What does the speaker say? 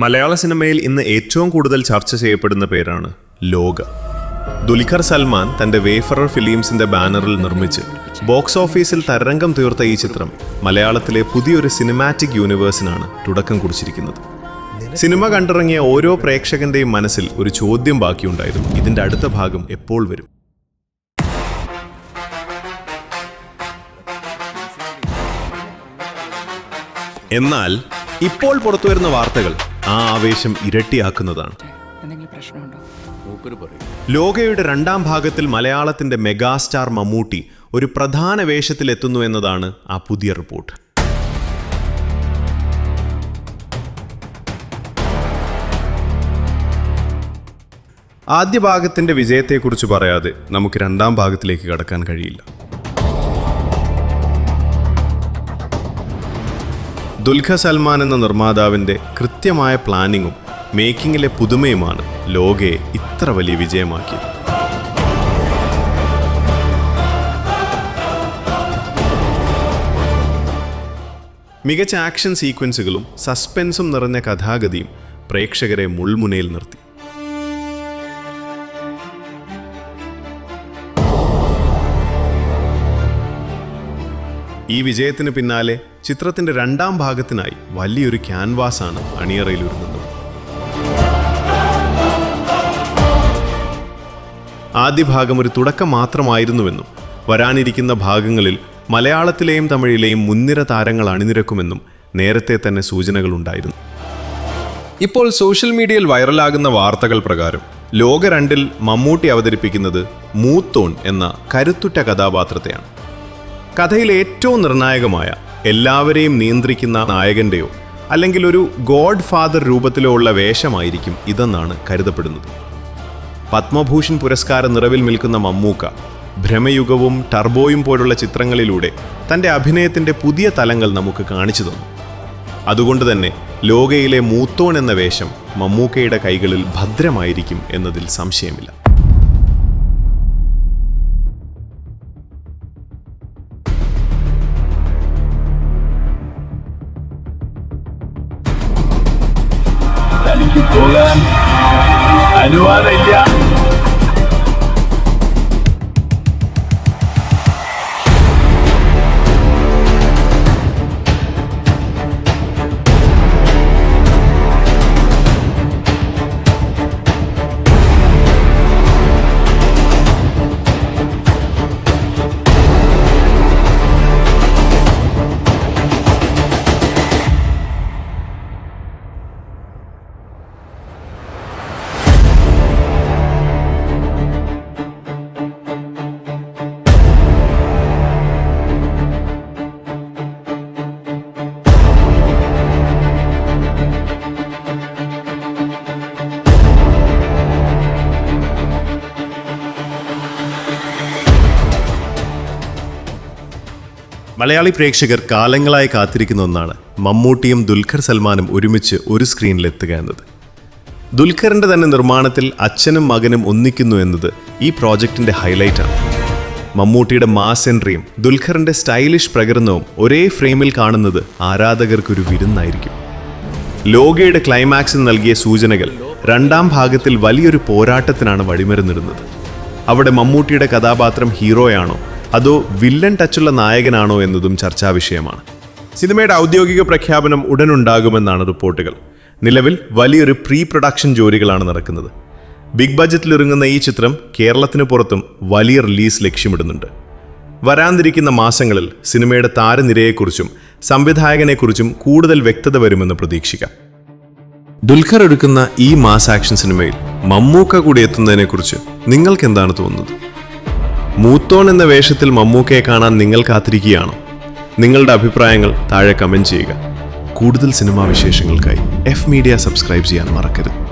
മലയാള സിനിമയിൽ ഇന്ന് ഏറ്റവും കൂടുതൽ ചർച്ച ചെയ്യപ്പെടുന്ന പേരാണ് ലോക. ദുൽഖർ സൽമാൻ തന്റെ വേഫറർ ഫിലിംസിന്റെ ബാനറിൽ നിർമ്മിച്ച് ബോക്സ് ഓഫീസിൽ തരംഗം തീർത്ത ഈ ചിത്രം മലയാളത്തിലെ പുതിയൊരു സിനിമാറ്റിക് യൂണിവേഴ്സിനാണ് തുടക്കം കുറിച്ചിരിക്കുന്നത്. സിനിമ കണ്ടിറങ്ങിയ ഓരോ പ്രേക്ഷകന്റെയും മനസ്സിൽ ഒരു ചോദ്യം ബാക്കിയുണ്ടായിരുന്നു. ഇതിന്റെ അടുത്ത ഭാഗം എപ്പോൾ വരും? എന്നാൽ ഇപ്പോൾ പുറത്തുവരുന്ന വാർത്തകൾ ആ ആവേശം ഇരട്ടിയാക്കുന്നതാണ്. എന്തെങ്കിലും പ്രശ്നമുണ്ടോ? ലോകയുടെ രണ്ടാം ഭാഗത്തിൽ മലയാളത്തിന്റെ മെഗാസ്റ്റാർ മമ്മൂട്ടി ഒരു പ്രധാന വേഷത്തിൽ എത്തുന്നു എന്നതാണ് ആ പുതിയ റിപ്പോർട്ട്. ആദ്യ ഭാഗത്തിന്റെ വിജയത്തെക്കുറിച്ച് പറയാതെ നമുക്ക് രണ്ടാം ഭാഗത്തിലേക്ക് കടക്കാൻ കഴിയില്ല. ദുൽഖർ സൽമാൻ എന്ന നിർമ്മാതാവിന്റെ കൃത്യമായ പ്ലാനിങ്ങും മേക്കിങ്ങിലെ പുതുമയുമാണ് ലോകയെ ഇത്ര വലിയ വിജയമാക്കിയത്. മികച്ച ആക്ഷൻ സീക്വൻസുകളും സസ്പെൻസും നിറഞ്ഞ കഥാഗതിയും പ്രേക്ഷകരെ മുൾമുനയിൽ നിർത്തി. ഈ വിജയത്തിന് പിന്നാലെ ചിത്രത്തിന്റെ രണ്ടാം ഭാഗത്തിനായി വലിയൊരു ക്യാൻവാസാണ് അണിയറയിൽ ഒരുങ്ങുന്നത്. ആദ്യ ഭാഗം ഒരു തുടക്കം മാത്രമായിരുന്നുവെന്നും വരാനിരിക്കുന്ന ഭാഗങ്ങളിൽ മലയാളത്തിലെയും തമിഴിലെയും മുൻനിര താരങ്ങൾ അണിനിരക്കുമെന്നും നേരത്തെ തന്നെ സൂചനകളുണ്ടായിരുന്നു. ഇപ്പോൾ സോഷ്യൽ മീഡിയയിൽ വൈറലാകുന്ന വാർത്തകൾ പ്രകാരം ലോക രണ്ടിൽ മമ്മൂട്ടി അവതരിപ്പിക്കുന്നത് മൂത്തോൺ എന്ന കരുത്തുറ്റ കഥാപാത്രത്തെയാണ്. കഥയിലെ ഏറ്റവും നിർണായകമായ എല്ലാവരെയും നിയന്ത്രിക്കുന്ന നായകന്റെയോ അല്ലെങ്കിൽ ഒരു ഗോഡ് ഫാദർ രൂപത്തിലോ ഉള്ള വേഷമായിരിക്കും ഇതെന്നാണ് കരുതപ്പെടുന്നത്. പത്മഭൂഷൺ പുരസ്കാര നിറവിൽ നിൽക്കുന്ന മമ്മൂക്ക ഭ്രമയുഗവും ടർബോയും പോലുള്ള ചിത്രങ്ങളിലൂടെ തന്റെ അഭിനയത്തിന്റെ പുതിയ തലങ്ങൾ നമുക്ക് കാണിച്ചു തന്നു. അതുകൊണ്ട് തന്നെ ലോകയിലെ മൂത്തോൺ എന്ന വേഷം മമ്മൂക്കയുടെ കൈകളിൽ ഭദ്രമായിരിക്കും എന്നതിൽ സംശയമില്ല. പോകാൻ അനുവാദമില്ല മലയാളി പ്രേക്ഷകർ കാലങ്ങളായി കാത്തിരിക്കുന്ന ഒന്നാണ് മമ്മൂട്ടിയും ദുൽഖർ സൽമാനും ഒരുമിച്ച് ഒരു സ്ക്രീനിൽ എത്തുക എന്നത്. ദുൽഖറിന്റെ തന്നെ നിർമ്മാണത്തിൽ അച്ഛനും മകനും ഒന്നിക്കുന്നു എന്നത് ഈ പ്രോജക്റ്റിന്റെ ഹൈലൈറ്റാണ് മമ്മൂട്ടിയുടെ മാസ് എൻട്രിയും ദുൽഖറിന്റെ സ്റ്റൈലിഷ് പ്രകടനവും ഒരേ ഫ്രെയിമിൽ കാണുന്നത് ആരാധകർക്കൊരു വിരുന്നായിരിക്കും. ലോകയുടെ ക്ലൈമാക്സിൽ നൽകിയ സൂചനകൾ രണ്ടാം ഭാഗത്തിൽ വലിയൊരു പോരാട്ടത്തിനാണ് വഴിമരുന്നിടുന്നത്. അവിടെ മമ്മൂട്ടിയുടെ കഥാപാത്രം ഹീറോയാണോ അതോ വില്ലൻ ടച്ചുള്ള നായകനാണോ എന്നതും ചർച്ചാ വിഷയമാണ്. സിനിമയുടെ ഔദ്യോഗിക പ്രഖ്യാപനം ഉടനുണ്ടാകുമെന്നാണ് റിപ്പോർട്ടുകൾ. നിലവിൽ വലിയൊരു പ്രീ പ്രൊഡക്ഷൻ ജോലികളാണ് നടക്കുന്നത്. ബിഗ് ബജറ്റിൽ ഇറങ്ങുന്ന ഈ ചിത്രം കേരളത്തിന് പുറത്തും വലിയ റിലീസ് ലക്ഷ്യമിടുന്നുണ്ട്. വരാനിരിക്കുന്ന മാസങ്ങളിൽ സിനിമയുടെ താരനിരയെക്കുറിച്ചും സംവിധായകനെക്കുറിച്ചും കൂടുതൽ വ്യക്തത വരുമെന്ന് പ്രതീക്ഷിക്കാം. ദുൽഖർ എടുക്കുന്ന ഈ മാസ് ആക്ഷൻ സിനിമയിൽ മമ്മൂക്ക കൂടി എത്തുന്നതിനെക്കുറിച്ച് നിങ്ങൾക്ക് എന്താണ് തോന്നുന്നത്? മൂത്തോൺ എന്ന വേഷത്തിൽ മമ്മൂക്കയെ കാണാൻ നിങ്ങൾ കാത്തിരിക്കുകയാണോ? നിങ്ങളുടെ അഭിപ്രായങ്ങൾ താഴെ കമന്റ് ചെയ്യുക. കൂടുതൽ സിനിമാ വിശേഷങ്ങൾക്കായി എഫ് മീഡിയ സബ്സ്ക്രൈബ് ചെയ്യാൻ മറക്കരുത്.